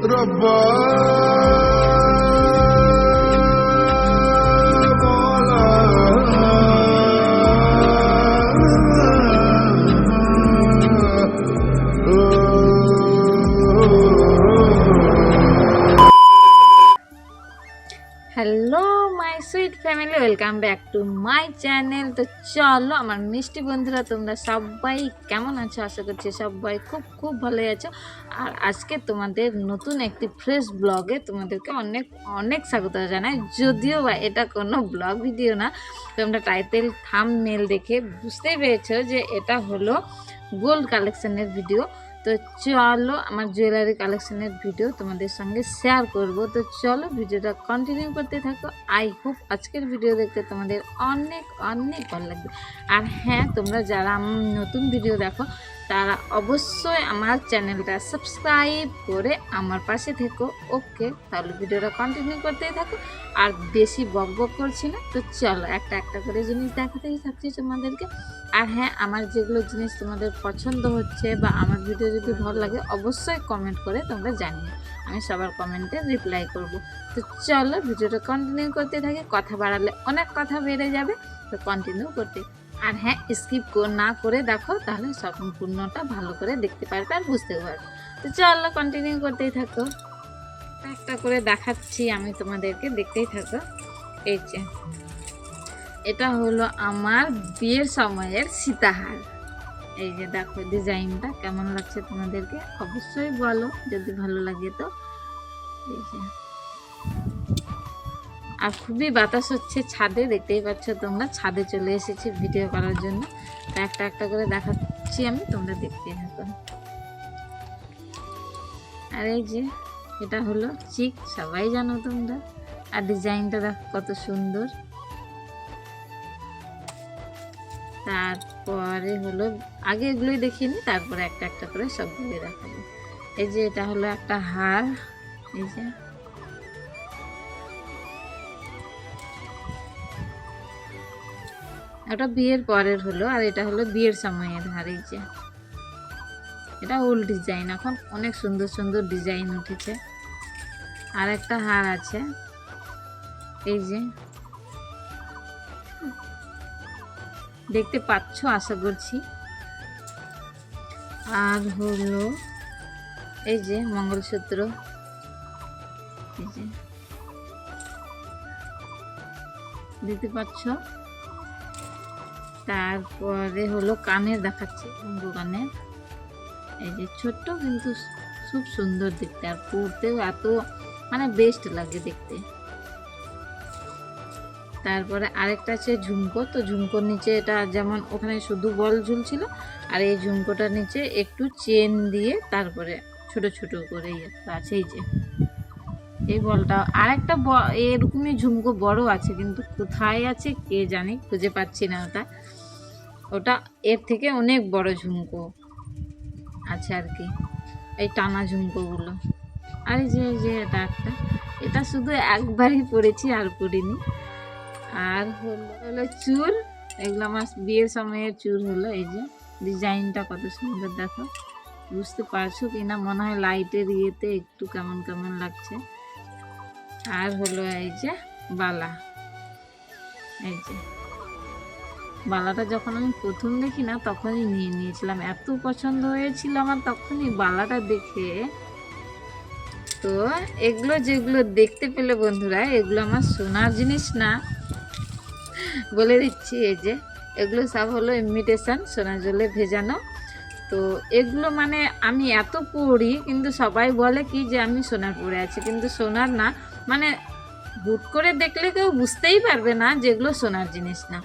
Hello my sweet family welcome back to my channel তো চলো, আমার মিষ্টি বন্ধুরা, তোমরা সবাই কেমন আছো? আশা করছি সবাই খুব খুব ভালোই আছো। আর আজকে তোমাদের নতুন একটি ফ্রেশ ব্লগে তোমাদেরকে অনেক অনেক স্বাগত জানাই। যদিও বা এটা কোনো ব্লগ ভিডিও না, তোমরা টাইটেল থাম নেল দেখে বুঝতেই পেরেছ যে এটা হলো গোল্ড কালেকশনের ভিডিও তো চলো আমার জুয়েলারি কালেকশনের ভিডিও তোমাদের সঙ্গে শেয়ার করব। তো চলো ভিডিওটা কন্টিনিউ করতে থাকো। আই হোপ আজকের ভিডিও দেখতে তোমাদের অনেক অনেক ভালো লাগবে। আর হ্যাঁ তোমরা যারা নতুন ভিডিও দেখো তারা অবশ্যই আমার চ্যানেলটা সাবস্ক্রাইব করে আমার পাশে থেকো। ওকে, তাহলে ভিডিওটা কন্টিনিউ করতেই থাকো। আর বেশি বক বক করছি না, তো চলো একটা একটা করে জিনিস দেখাতেই থাকছি তোমাদেরকে। আর হ্যাঁ আমার যেগুলো জিনিস তোমাদের পছন্দ হচ্ছে বা আমার ভিডিও যদি ভালো লাগে, অবশ্যই কমেন্ট করে তোমরা জানিও। আমি সবার কমেন্টে রিপ্লাই করব। তো চলো ভিডিওটা কন্টিনিউ করতে থাকি। কথা বাড়ালে অনেক কথা বেড়ে যাবে, তো কন্টিনিউ করতে আর হ্যাঁ স্কিপ না করে দেখো, তাহলে সম্পূর্ণটা ভালো করে দেখতে পারবে আর বুঝতে পারবে। তো চলো কন্টিনিউ করতেই থাকো। একটা করে দেখাচ্ছি আমি তোমাদেরকে, দেখতেই থাকো। এই যে, এটা হলো আমার বিয়ের সময়ের সীতাহার। এই যে দেখো ডিজাইনটা কেমন লাগছে তোমাদেরকে? অবশ্যই বলো, যদি ভালো লাগে তো। এই যে। আর খুবই বাতাস হচ্ছে ছাদে, দেখতেই পাচ্ছ তোমরা। ছাদে চলে এসেছি ভিডিও করার জন্য। তো একটা একটা করে দেখাচ্ছি আমি, তোমরা দেখতে থাকো। আর এই যে, এটা হলো চিক, সবাই জানো তোমরা। আর ডিজাইনটা দেখো কত সুন্দর। তারপরে হলো, আগে এগুলোই দেখিনি, তারপরে একটা একটা করে সবগুলো দেখাবো। এই যে, এটা হলো একটা হার। এই যে এটা বিয়ের পরের হলো, আর এটা হলো বিয়ের সময়ের হার, এই যে। এটা ওল্ড ডিজাইন এখন অনেক সুন্দর সুন্দর ডিজাইন উঠেছে। আর একটা হার আছে, এই যে। দেখতে পাচ্ছ, আশা করছি। আর হলো, এই যে মঙ্গলসূত্র। এই যে। দেখতে পাচ্ছ? তারপরে হলো কানের দেখাচ্ছি ঘুঙ্গু কানের এই যে ছোট্ট কিন্তু খুব সুন্দর দেখতে, আর পরতেও এত মানে বেস্ট লাগে দেখতে। তারপরে আরেকটা আছে ঝুমকো, তো ঝুমকোর নিচে এটা যেমন ওখানে শুধু বল ঝুলছিল, আর এই ঝুমকোটার নিচে একটু চেন দিয়ে তারপরে ছোট ছোট করে ইয়ে আছে এই যে। এই বলটা, আরেকটা এরকমই ঝুমকো বড় আছে কিন্তু কোথায় আছে কে জানি, খুঁজে পাচ্ছি না ওটা। ওটা এর থেকে অনেক বড় ঝুমকো আছে আর কি। এই টানা ঝুমকোগুলো। আর যে যে এটা একটা। এটা শুধু একবারই পরেছি আর পরিনি আর হলো হলো চুল। এগুলো আমার বিয়ের সময়ের চুল হলো, এই যে। ডিজাইনটা কত সুন্দর, দেখো। বুঝতে পারছ কি না? মনে হয় লাইটের ইয়েতে একটু কেমন কেমন লাগছে। আর হলো এই যে, বালা। এই যে। বালাটা যখন আমি প্রথম দেখি না, তখনই নিয়ে নিয়েছিলাম। এত পছন্দ হয়েছিল আমার তখনই বালাটা দেখে। তো এগুলো যেগুলো দেখতে পেলে বন্ধুরা, এগুলো আমার সোনার জিনিস না। বলে দিচ্ছি, এই যে এগুলো সব হলো ইমিটেশন সোনা জলে ভেজানো। তো এগুলো মানে আমি এত পড়ি, কিন্তু সবাই বলে কি যে আমি সোনার পরে আছি, কিন্তু সোনার না। মানে হুট করে দেখলে কেউ বুঝতেই পারবে না যেগুলো সোনার জিনিস না।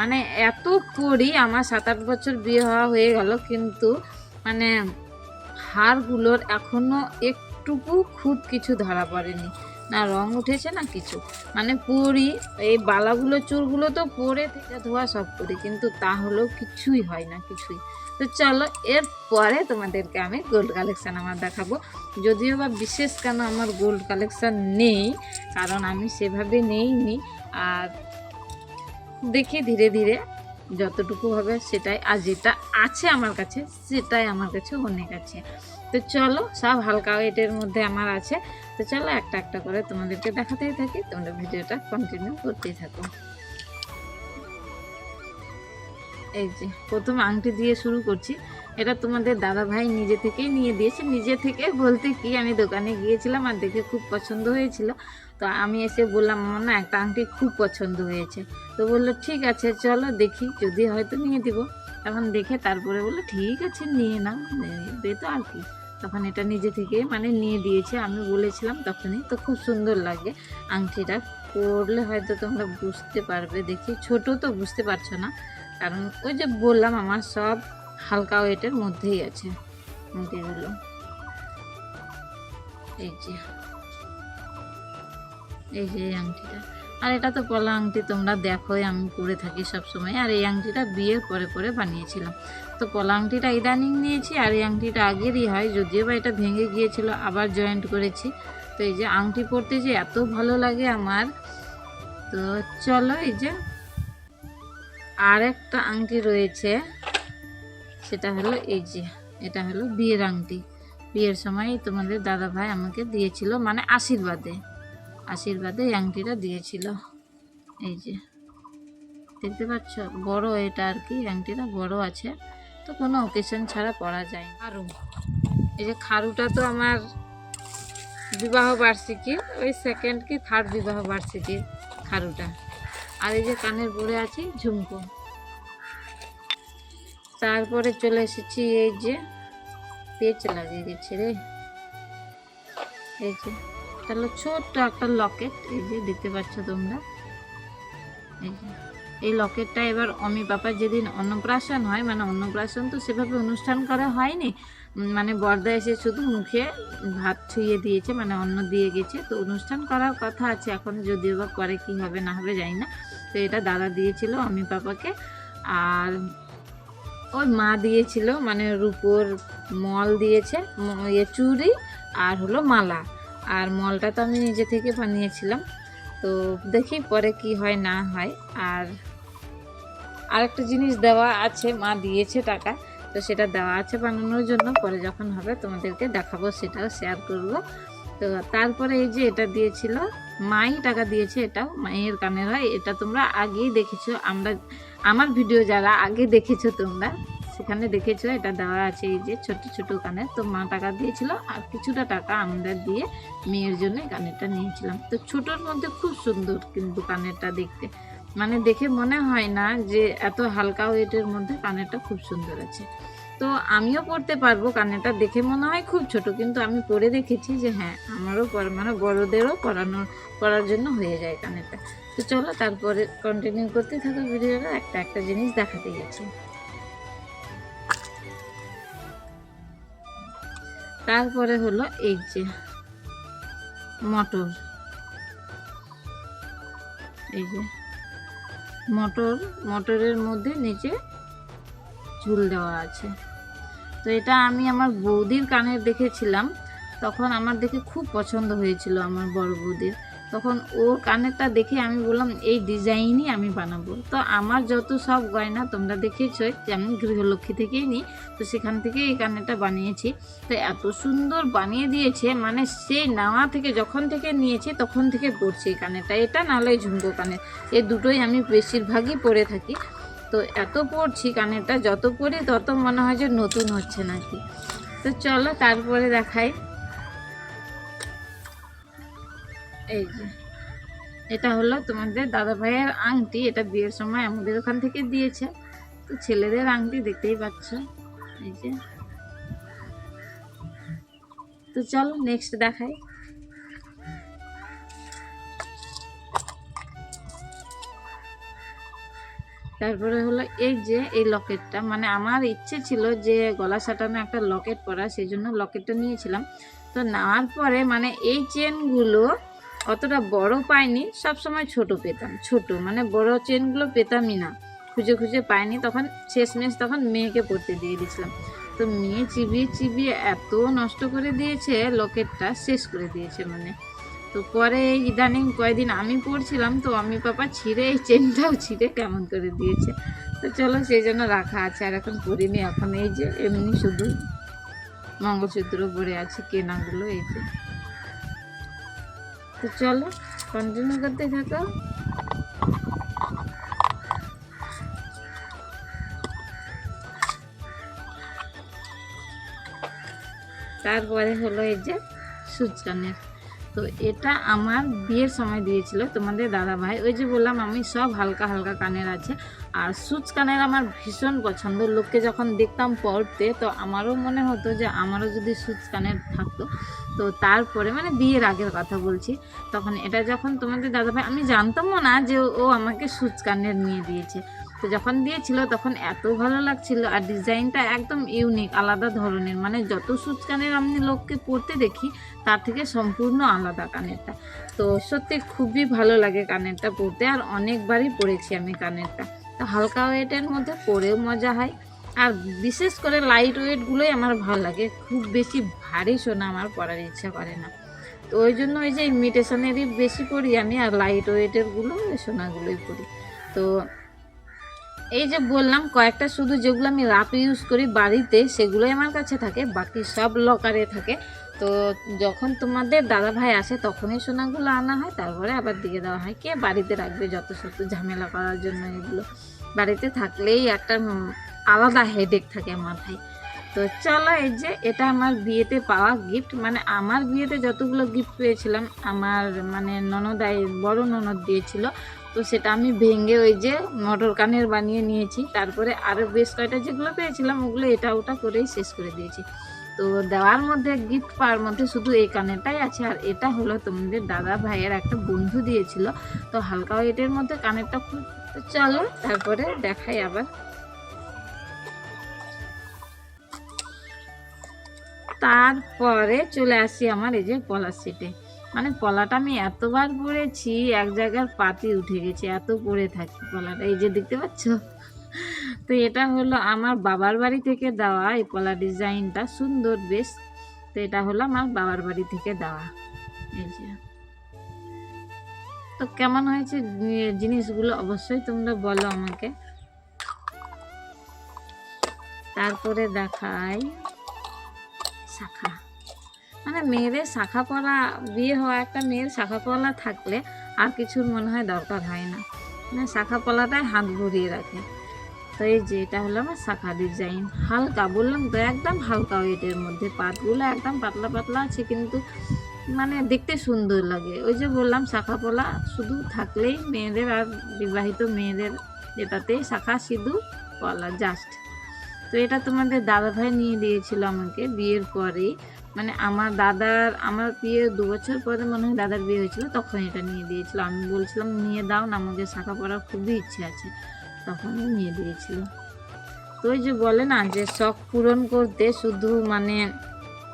মানে এত পড়ি আমার সাত আট বছর বিয়ে হওয়া হয়ে গেল, কিন্তু মানে হারগুলোর এখনও একটুকু খুব কিছু ধরা পড়েনি। না রং উঠেছে না কিছু। মানে পরি, এই বালাগুলো, চুলগুলো তো পরে থেকে ধোয়া সব করি, কিন্তু তা হলেও কিছুই হয় না, কিছুই। তো চলো, এর পরে তোমাদেরকে আমি গোল্ড কালেকশান আমার দেখাবো। যদিও বা বিশেষ কেন আমার গোল্ড কালেকশান নেই, কারণ আমি সেভাবে নেইনি। আর দেখি ধীরে ধীরে যতটুকু হবে সেটাই, আর যেটা আছে আমার কাছে, সেটাই আমার কাছে, অনেক আছে। তো চলো, সব হালকা ওয়েটের মধ্যে আমার আছে। তো চলো একটা একটা করে তোমাদেরকে দেখাতেই থাকি, তোমরা ভিডিওটা কন্টিনিউ করতেই থাকো। এই যে, প্রথম আংটি দিয়ে শুরু করছি। এটা তোমাদের দাদা ভাই নিজে থেকেই নিয়ে দিয়েছে। নিজে থেকে বলতে কি, আমি দোকানে গিয়েছিলাম আর দেখে খুব পছন্দ হয়েছিল। তো আমি এসে বললাম আমার না, একটা আংটি খুব পছন্দ হয়েছে। তো বলল, ঠিক আছে, চলো দেখি, যদি হয়তো নিয়ে দিব। তখন দেখে তারপরে বলল, ঠিক আছে, নিয়ে নাও। দে তো আর কি। তখন এটা নিজে থেকে মানে নিয়ে দিয়েছে, আমি বলেছিলাম তখনই। তো খুব সুন্দর লাগে আংটিটা, পরলে হয়তো তোমরা বুঝতে পারবে, দেখি। ছোট তো বুঝতে পারছ না, কারণ ওই যে বললাম, আমার সব হালকা ওয়েটের মধ্যেই আছে আংটিগুলো। এই যে। এই যে এই আংটিটা। আর এটা তো পলা আংটি, তোমরা দেখোই, আমি পরে থাকি সব সময় আর এই আংটিটা বিয়ের পরে পরে বানিয়েছিলাম। তো পলা আংটিটা ইদানিং নিয়েছি, আর এই আংটিটা আগেরই হয়, যদিও বা এটা ভেঙে গিয়েছিল, আবার জয়েন্ট করেছি। তো এই যে আংটি পরতে যে এত ভালো লাগে আমার। তো চলো এই যে আর একটা আংটি রয়েছে, সেটা হলো এই যে, এটা হলো বিয়ের আংটি। বিয়ের সময় তোমাদের দাদা ভাই আমাকে দিয়েছিল মানে আশীর্বাদে। আশীর্বাদে আংটিটা দিয়েছিল। এই যে দেখতে পাচ্ছ? বড় এটা আর কি আংটিটা বড় আছে। তো কোনো অকেশন ছাড়া পরা যায় না। খারু এই যে খারুটা তো আমার বিবাহ বার্ষিকী ওই সেকেন্ড কি থার্ড বিবাহ বার্ষিকীর খারুটা। আর এই যে কানের পরে আছে ঝুমকো। তারপরে চলে এসেছি এই যে পেচ লাগিয়ে গেছে রে। এই যে এটা হলো ছোট্ট একটা লকেট, এই যে দেখতে পাচ্ছ তোমরা। এই লকেটটা এবার অমি পাপার যেদিন অন্নপ্রাশন হয় মানে অন্নপ্রাশন তো সেভাবে অনুষ্ঠান করা হয়নি মানে বর্দা এসে শুধু মুখে ভাত ছুঁয়ে দিয়েছে মানে অন্ন দিয়ে গেছে। তো অনুষ্ঠান করার কথা আছে, এখন যদিও বা পরে কি হবে না হবে জানি না। তো এটা দাদা দিয়েছিল অমি পাপাকে আর ওই মা দিয়েছিল মানে রূপোর মল দিয়েছে ইয়ে চুড়ি, আর হলো মালা। আর মলটা তো আমি নিজে থেকে বানিয়েছিলাম। তো দেখি পরে কি হয়, না হয়। আর আরেকটা জিনিস দেওয়া আছে, মা দিয়েছে টাকা। তো সেটা দেওয়া আছে বানানোর জন্য। পরে যখন হবে তোমাদেরকে দেখাবো, সেটাও শেয়ার করব। তো তারপরে এই যে এটা দিয়েছিল, মাই টাকা দিয়েছে এটাও মায়ের কানের হয়। এটা তোমরা আগেই দেখেছ। আমরা, আমার ভিডিও যারা আগে দেখেছ তোমরা সেখানে দেখেছ এটা দেওয়া আছে এই যে ছোট ছোট কানের তো মা টাকা দিয়েছিল আর কিছুটা টাকা আমরা দিয়ে মেয়ের জন্য কানেরটা নিয়েছিলাম। তো ছোটোর মধ্যে খুব সুন্দর কিন্তু কানেরটা দেখতে। মানে দেখে মনে হয় না যে এত হালকা ওয়েটের মধ্যে কানেরটা খুব সুন্দর আছে। তো আমিও পড়তে পারব কানেরটা দেখে মনে হয় খুব ছোট, কিন্তু আমি পরে দেখেছি যে হ্যাঁ আমারও মানে বড়দেরও পরানোর পরার জন্য হয়ে যায় কানেরটা তো চলো তারপরে কন্টিনিউ করতে থাকো ভিডিওটা। একটা একটা জিনিস দেখাতে গেছি তারপরে হলো এই যে মটর। এই যে মটর, মটরের মধ্যে নিচে ঝুল দেওয়া আছে। তো এটা আমি আমার বৌদির কানে দেখেছিলাম, তখন আমার দেখে খুব পছন্দ হয়েছিল আমার বড় বৌদির। তখন ওর কানেরটা দেখে আমি বললাম, এই ডিজাইনই আমি বানাবো। তো আমার যত সব গয়না তোমরা দেখেছ যে আমি গৃহলক্ষ্মী থেকেই নিই তো সেখান থেকে এই কানেরটা বানিয়েছি। তো এত সুন্দর বানিয়ে দিয়েছে মানে সেই নেওয়া থেকে যখন থেকে নিয়েছি, তখন থেকে পড়ছি এই কানেরটা। এটা নাহলে ঝুমকো কানের। এই দুটোই আমি বেশিরভাগই পরে থাকি। তো এত পড়ছি কানেরটা, যত পড়ি তত মনে হয় যে নতুন হচ্ছে নাকি। তো চলো তারপরে দেখাই। এই যে, এটা হলো তোমাদের দাদা ভাইয়ের আংটি, এটা বিয়ের সময় আমাদের ওখান থেকে দিয়েছে। তো ছেলেদের আংটি দেখতেই পাচ্ছ। এই যে। তো চলো নেক্সট দেখাই। তারপরে হলো এই যে, এই লকেটটা। মানে আমার ইচ্ছে ছিল যে গলা সাটানো একটা লকেট পরা, সেই জন্য লকেটটা নিয়েছিলাম। তো নেওয়ার পরে মানে এই চেনগুলো অতটা বড় পাইনি সব সময় ছোট পেতাম। ছোট মানে বড় চেনগুলো পেতামই না। খুঁজে খুঁজে পাইনি, তখন শেষমেশ তখন মেয়েকে পড়তে দিয়ে দিয়েছিলাম। তো মেয়ে চিবিয়ে চিবিয়ে এত নষ্ট করে দিয়েছে, লকেটটা শেষ করে দিয়েছে মানে। তো পরে ইদানিং কয়েকদিন আমি পড়ছিলাম, তো আমি পাপা ছিঁড়ে এই চেনটাও ছিঁড়ে কেমন করে দিয়েছে। তো চলো সেই জন্য রাখা আছে, আর এখন পরিনি এখন এই যে, এমনি শুধু মঙ্গলসূত্র পরে আছে কেনাগুলো, এই যে। তো চলো কন্টিনিউ করতে থাকো। তারপরে হলো এই যে সুচকানের তো এটা আমার বিয়ের সময় দিয়েছিল তোমাদের দাদা ভাই ওই যে বললাম আমি সব হালকা হালকা কানের আছে। আর সুচ কানের আমার ভীষণ পছন্দ। লোককে যখন দেখতাম পড়তে, তো আমারও মনে হতো যে আমারও যদি সুচ কানের থাকতো, তো তারপরে মানে বিয়ের আগের কথা বলছি। তখন এটা যখন তোমাদের দাদাভাই, আমি জানতামও না যে ও আমাকে সুচ কানের নিয়ে দিয়েছে। তো যখন দিয়েছিল, তখন এত ভালো লাগছিল আর ডিজাইনটা একদম ইউনিক, আলাদা ধরনের। মানে যত সুচ কানের আমি লোককে পরতে দেখি, তার থেকে সম্পূর্ণ আলাদা কানেরটা তো সত্যি খুবই ভালো লাগে কানেরটা পরতে আর অনেকবারই পরেছি আমি কানেরটা হালকা ওয়েটের মধ্যে পরেও মজা হয়। আর বিশেষ করে লাইট ওয়েটগুলোই আমার ভালো লাগে। খুব বেশি ভারী সোনা আমার পরার ইচ্ছা করে না। তো ওই জন্য ওই যে ইমিটেশনেরই বেশি পরি আমি, আর লাইট ওয়েটেরগুলো সোনাগুলোই পরি। তো এই যে বললাম, কয়েকটা শুধু যেগুলো আমি রাপ ইউজ করি বাড়িতে, সেগুলোই আমার কাছে থাকে। বাকি সব লকারে থাকে। তো যখন তোমাদের দাদা ভাই আসে, তখনই সোনাগুলো আনা হয়, তারপরে আবার দিয়ে দেওয়া হয়। কে বাড়িতে রাখবে যত শত ঝামেলা করার জন্য এগুলো? বাড়িতে থাকলেই একটা আলাদা হেডেক থাকে মাথায়। তো চলো এই যে, এটা আমার বিয়েতে পাওয়া গিফট মানে আমার বিয়েতে যতগুলো গিফট পেয়েছিলাম, আমার মানে ননদাই, বড় ননদ দিয়েছিল। তো সেটা আমি ভেঙে ওই যে মটর কানের বানিয়ে নিয়েছি। তারপরে আরও বেশ কয়টা যেগুলো পেয়েছিলাম, ওগুলো এটা ওটা করেই শেষ করে দিয়েছি। তো দেওয়ার মধ্যে গিফট পাওয়ার মধ্যে শুধু এই কানেরটাই আছে। আর এটা হলো তোমাদের দাদা ভাইয়ের একটা বন্ধু দিয়েছিল। তো হালকা ওয়েটের মধ্যে কানেরটা খুব চলো তারপরে দেখাই আবার। তারপরে চলে আসি আমার এই যে পলার সিটে। মানে পলাটা আমি এতবার পরেছি, এক জায়গার পাতি উঠে গেছে, এত পরে থাকি পলাটা। এই যে দেখতে পাচ্ছ? তো এটা হলো আমার বাবার বাড়ি থেকে দেওয়া এই পলা ডিজাইনটা। সুন্দর বেশ। তো এটা হলো আমার বাবার বাড়ি থেকে দেওয়া। এই যে। তো কেমন হয়েছে জিনিসগুলো অবশ্যই তোমরা বলো আমাকে। তারপরে দেখাই শাখা। মানে মেয়েদের শাখা পলা বিয়ে হওয়া একটা মেয়ের শাখা পলা থাকলে আর কিছুর মনে হয় দরকার হয় না। মানে শাখা পলাটাই হাত ভরিয়ে রাখে। তো এই যে এটা হলো আমার শাখা ডিজাইন হালকা, বললাম তো, একদম হালকা ওয়েটের মধ্যে। পাতগুলো একদম পাতলা পাতলা আছে, কিন্তু মানে দেখতে সুন্দর লাগে। ওই যে বললাম, শাখা পলা শুধু থাকলেই মেয়েদের আর বিবাহিত মেয়েদের এটাতেই শাখা সিঁদুর পলা জাস্ট তো এটা তোমাদের দাদা ভাই নিয়ে দিয়েছিল আমাকে বিয়ের পরেই মানে আমার দাদার, আমার বিয়ে দু বছর পরে মনে হয় দাদার বিয়ে হয়েছিল, তখন এটা নিয়ে দিয়েছিল। আমি বলছিলাম, নিয়ে দাও না আমাকে শাখা পড়ার খুবই ইচ্ছে আছে। তখন নিয়ে দিয়েছিল। তো ওই যে বলে না যে শখ পূরণ করতে শুধু মানে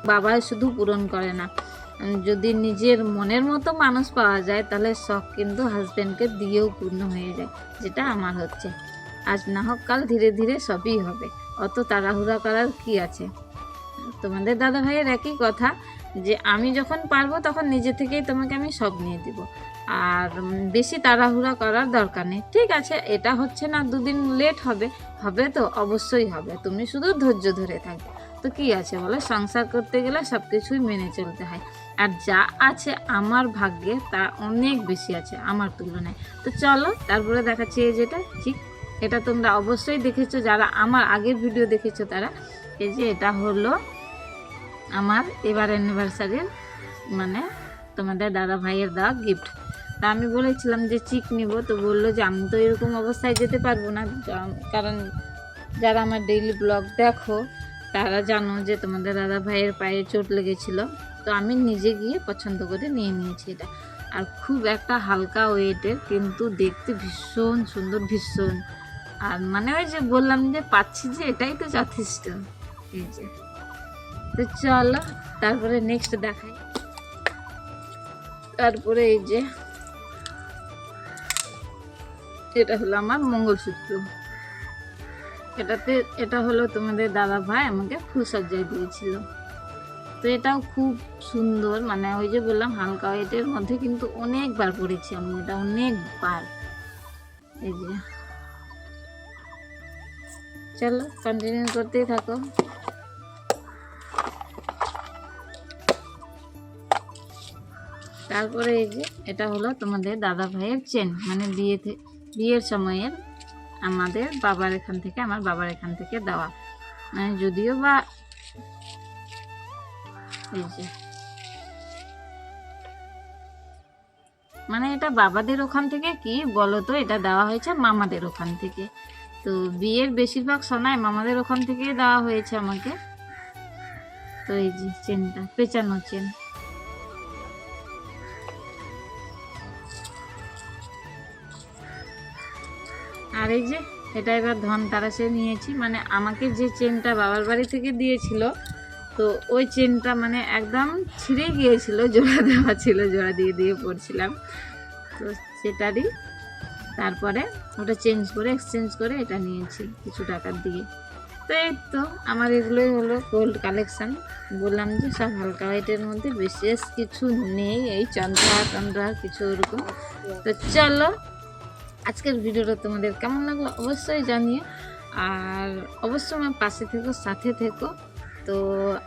বাবা শুধু পূরণ করে না। যদি নিজের মনের মতো মানুষ পাওয়া যায়, তাহলে শখ কিন্তু হাজব্যান্ডকে দিয়েও পূর্ণ হয়ে যায়, যেটা আমার হচ্ছে। আজ না হোক কাল ধীরে ধীরে সবই হবে। অত তাড়াহুড়া করার কি আছে? তোমাদের দাদা ভাইয়ের একই কথা। যে আমি যখন পারব তখন নিজে থেকেই তোমাকে আমি সব নিয়ে দিব। আর বেশি তাড়াহুড়া করার দরকার নেই। ঠিক আছে, এটা হচ্ছে না দুদিন লেট হবে হবে তো, অবশ্যই হবে। তুমি শুধু ধৈর্য ধরে থাকবে। তো কি আছে বলো? সংসার করতে গেলে সব কিছুই মেনে চলতে হয়। আর যা আছে আমার ভাগ্যে, তা অনেক বেশি আছে আমার তুলনায়। তো চলো, তারপরে দেখাচ্ছি এই যেটা। ঠিক এটা তোমরা অবশ্যই দেখেছ। যারা আমার আগের ভিডিও দেখেছ তারা, এই যে এটা হলো আমার এবার অ্যানিভার্সারির মানে তোমাদের দাদা ভাইয়ের দেওয়া গিফট তা আমি বলেছিলাম যে চিক নিব, তো বলল যে আমি তো এরকম অবস্থায় যেতে পারব না। কারণ যারা আমার ডেইলি ব্লগ দেখো, তারা জানো যে তোমাদের দাদা ভাইয়ের পায়ে চোট লেগেছিল। তো আমি নিজে গিয়ে পছন্দ করে নিয়ে নিয়েছি এটা। আর খুব একটা হালকা ওয়েটের কিন্তু দেখতে ভীষণ সুন্দর, ভীষণ। আর মানে ওই যে বললাম যে পাচ্ছি যে, এটাই তো যথেষ্ট। এই যে। তো চলো, তারপরে নেক্সট দেখাই। তারপরে এই যে, এটা হলো আমার মঙ্গলসূত্র। এটাতে, এটা হলো তোমাদের দাদা ভাই আমাকে ফুল দিয়েছিল। তো এটাও খুব সুন্দর মানে ওই যে বললাম, হালকা ওয়েটের মধ্যে কিন্তু অনেকবার পড়েছি আমি, এটা অনেকবার। এই যে। চলো কন্টিনিউ করতেই থাকো। তারপরে এই যে, এটা হলো তোমাদের দাদা ভাইয়ের চেন মানে বিয়ে থে- বিয়ের সময়ের আমাদের বাবার এখান থেকে, আমার বাবার এখান থেকে দেওয়া। মানে যদিও বা এই যে মানে এটা বাবাদের ওখান থেকে কি বলো তো? এটা দেওয়া হয়েছে মামাদের ওখান থেকে। তো বিয়ের বেশিরভাগ সোনায় মামাদের ওখান থেকেই দেওয়া হয়েছে আমাকে। তো এই যে চেনটা পেঁচানো চেন আর এই যে, এটা এবার ধন তারাসে নিয়েছি। মানে আমাকে যে চেনটা বাবার বাড়ি থেকে দিয়েছিল, তো ওই চেনটা মানে একদম ছিঁড়ে গিয়েছিল, জোড়া দেওয়া ছিল, জোড়া দিয়ে দিয়ে পড়ছিলাম তো সেটারই তারপরে ওটা চেঞ্জ করে এক্সচেঞ্জ করে এটা নিয়েছি কিছু টাকা দিয়ে। তো এই তো, আমার এগুলোই হলো গোল্ড কালেকশান বললাম যে সব হালকা হোয়াইটের মধ্যে, বিশেষ কিছু নেই, এই চন্দ্রা চন্দ্রা কিছু ওরকম। তো চলো আজকের ভিডিওটা তোমাদের কেমন লাগল অবশ্যই জানিও। আর অবশ্যই আমার পাশে থেকো, সাথে থেকো। তো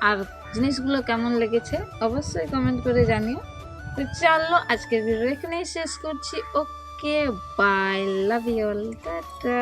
আর জিনিসগুলো কেমন লেগেছে অবশ্যই কমেন্ট করে জানিও। তো চলো আজকের ভিডিও এখানেই শেষ করছি। Okay bye love you all tata.